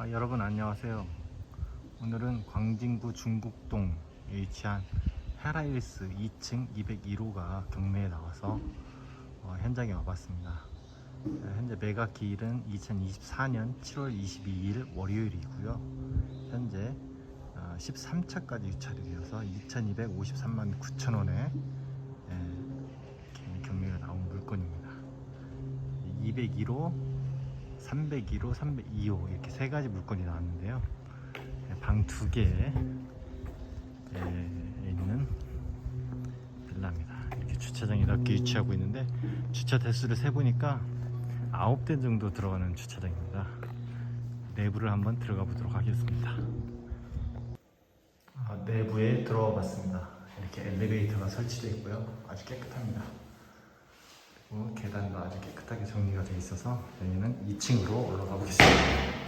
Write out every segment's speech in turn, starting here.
아, 여러분 안녕하세요. 오늘은 광진구 중국동에 위치한 헤라일스 2층 201호가 경매에 나와서 어, 현장에 와봤습니다. 네, 현재 매각 기일은 2024년 7월 22일 월요일이고요. 현재 13차까지 유찰이 되어서 2,253만 9천 원에 경매가 나온 물건입니다. 201호 302호, 302호 이렇게 세 가지 물건이 나왔는데요. 방 두 개에 있는 빌라입니다. 이렇게 주차장이 넓게 위치하고 있는데 주차 대수를 세 보니까 아홉 대 정도 들어가는 주차장입니다. 내부를 한번 들어가 보도록 하겠습니다. 아, 내부에 들어와 봤습니다. 이렇게 엘리베이터가 설치되어 있고요. 아주 깨끗합니다. 그리고 계단도 아주 깨끗하게 정리가 되어 있어서 저희는 2층으로 올라가 보겠습니다.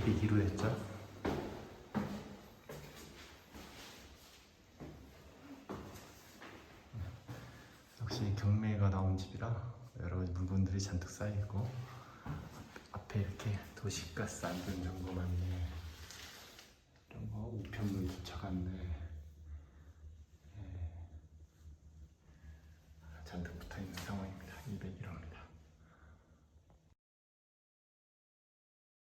201호였죠. 역시 경매가 나온 집이라 여러 물건들이 잔뜩 쌓여 있고 앞에 이렇게 도시가스 안전 점검 안내 이런 거 우편물 도착 안내 예. 잔뜩 붙어 있는 상황입니다. 201호입니다.